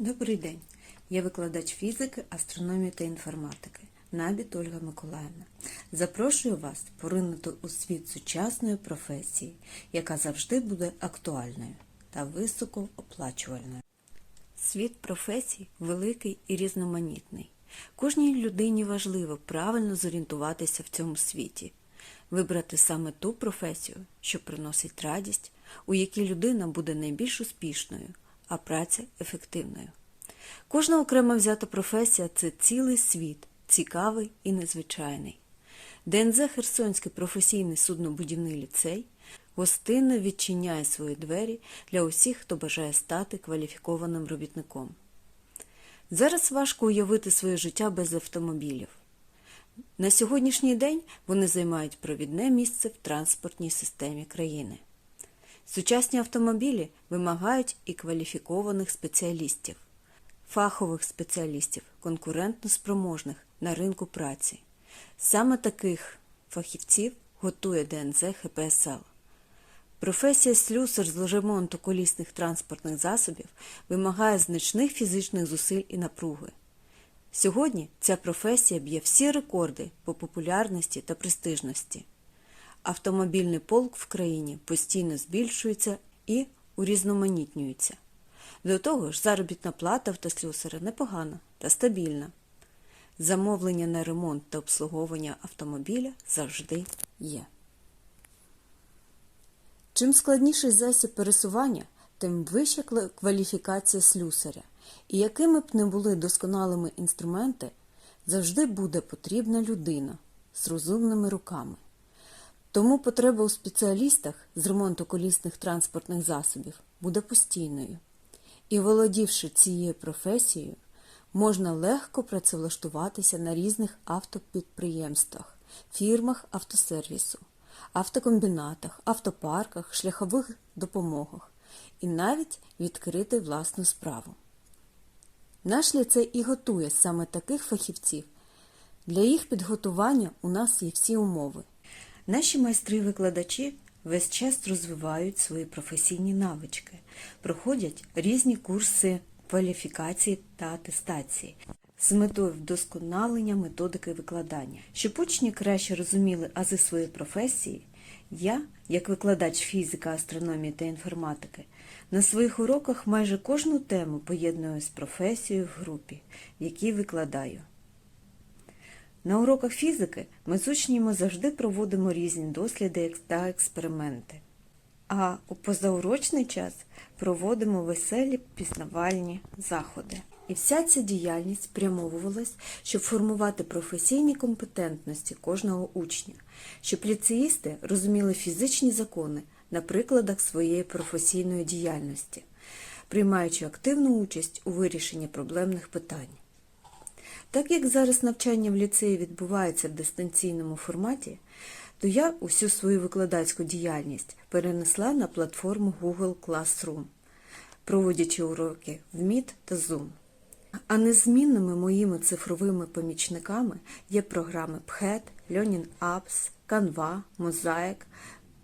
Добрий день. Я викладач фізики, астрономії та інформатики Набіт Ольга Миколаївна. Запрошую вас поринути у світ сучасної професії, яка завжди буде актуальною та високо оплачувальною. Світ професій великий і різноманітний. Кожній людині важливо правильно зорієнтуватися в цьому світі, вибрати саме ту професію, що приносить радість, у якій людина буде найбільш успішною, а праця ефективною. Кожна окремо взята професія це цілий світ, цікавий і незвичайний. ДНЗ Херсонський професійний суднобудівний ліцей гостинно відчиняє свої двері для усіх, хто бажає стати кваліфікованим робітником. Зараз важко уявити своє життя без автомобілів. На сьогоднішній день вони займають провідне місце в транспортній системі країни. Сучасні автомобілі вимагають і кваліфікованих спеціалістів, фахових спеціалістів, конкурентно спроможних на ринку праці. Саме таких фахівців готує ДНЗ ХПСЛ. Професія слюсар з ремонту колісних транспортних засобів вимагає значних фізичних зусиль і напруги. Сьогодні ця професія б'є всі рекорди по популярності та престижності. Автомобільний полк в країні постійно збільшується і урізноманітнюється. До того ж, заробітна плата автослюсара непогана та стабільна. Замовлення на ремонт та обслуговування автомобіля завжди є. Чим складніший засіб пересування, тим вища кваліфікація слюсаря. І якими б не були досконалими інструменти, завжди буде потрібна людина з розумними руками. Тому потреба у спеціалістах з ремонту колісних транспортних засобів буде постійною. І володівши цією професією, можна легко працевлаштуватися на різних автопідприємствах, фірмах автосервісу, автокомбінатах, автопарках, шляхових допомогах і навіть відкрити власну справу. Наш ліцей і готує саме таких фахівців. Для їх підготування у нас є всі умови. Наші майстри-викладачі весь час розвивають свої професійні навички, проходять різні курси кваліфікації та атестації з метою вдосконалення методики викладання. Щоб учні краще розуміли ази своєї професії, я, як викладач фізика, астрономії та інформатики, на своїх уроках майже кожну тему поєдную з професією в групі, в якій викладаю. На уроках фізики ми з учнями завжди проводимо різні досліди та експерименти. А у позаурочний час проводимо веселі пізнавальні заходи. І вся ця діяльність спрямовувалась, щоб формувати професійні компетентності кожного учня, щоб ліцеїсти розуміли фізичні закони на прикладах своєї професійної діяльності, приймаючи активну участь у вирішенні проблемних питань. Так як зараз навчання в ліцеї відбувається в дистанційному форматі, то я усю свою викладацьку діяльність перенесла на платформу Google Classroom, проводячи уроки в Meet та Zoom. А незмінними моїми цифровими помічниками є програми PHET, Learning Apps, Canva, Mosaic,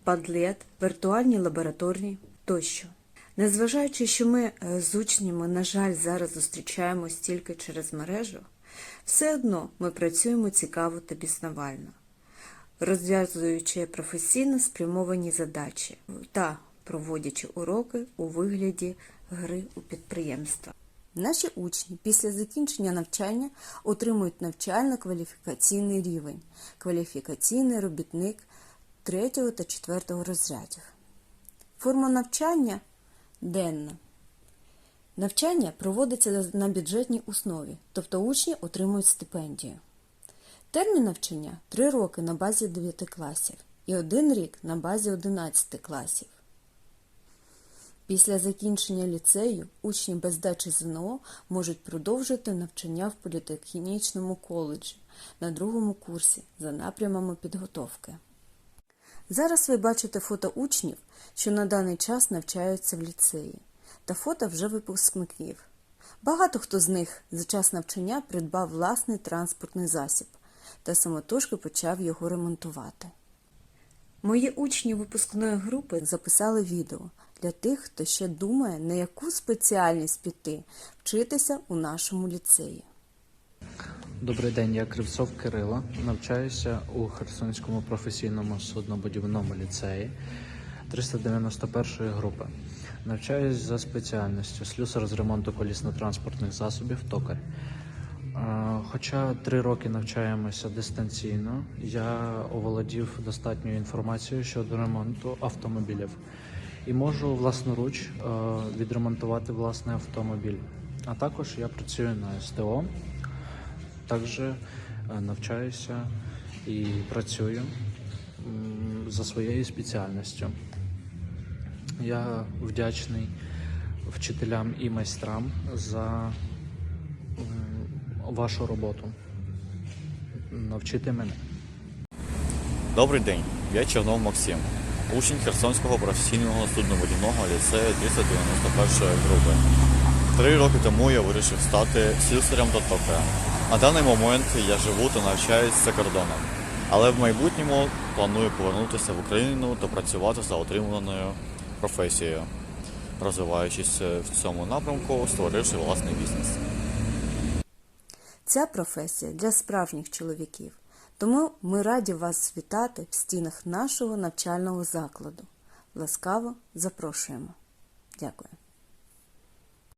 Padlet, віртуальні лабораторні тощо. Незважаючи, що ми е, з учнями, на жаль, зараз зустрічаємось тільки через мережу, все одно ми працюємо цікаво та пізнавально, розв'язуючи професійно спрямовані задачі та проводячи уроки у вигляді гри у підприємства. Наші учні після закінчення навчання отримують навчально-кваліфікаційний рівень, кваліфікаційний робітник 3 та 4 розрядів. Форма навчання денна. Навчання проводиться на бюджетній основі, тобто учні отримують стипендію. Термін навчання 3 роки на базі 9 класів і 1 рік на базі 11 класів. Після закінчення ліцею учні без здачі ЗНО можуть продовжити навчання в політехнічному коледжі на другому курсі за напрямами підготовки. Зараз ви бачите фото учнів, що на даний час навчаються в ліцеї, та фото вже випускників. Багато хто з них за час навчання придбав власний транспортний засіб та самотужки почав його ремонтувати. Мої учні випускної групи записали відео для тих, хто ще думає, на яку спеціальність піти, вчитися у нашому ліцеї. Добрий день, я Кривцов Кирило. Навчаюся у Херсонському професійному суднобудівному ліцеї 391 групи. Навчаюсь за спеціальністю слюсар з ремонту колісно-транспортних засобів токар. Е, Хоча три роки навчаємося дистанційно, я оволодів достатньою інформацією щодо ремонту автомобілів і можу власноруч е, відремонтувати власний автомобіль. А також я працюю на СТО також е, навчаюся і працюю за своєю спеціальністю. Я вдячний вчителям і майстрам за вашу роботу. Навчити мене. Добрий день, я Чернов Максим, учень Херсонського професійного суднобудівного ліцею 391 групи. Три роки тому я вирішив стати слюсарем та токарем. На даний момент я живу та навчаюсь за кордоном, але в майбутньому планую повернутися в Україну та працювати за отриманою професією, розвиваючись в цьому напрямку, створивши власний бізнес. Ця професія для справжніх чоловіків. Тому ми раді вас вітати в стінах нашого навчального закладу. Ласкаво запрошуємо. Дякую.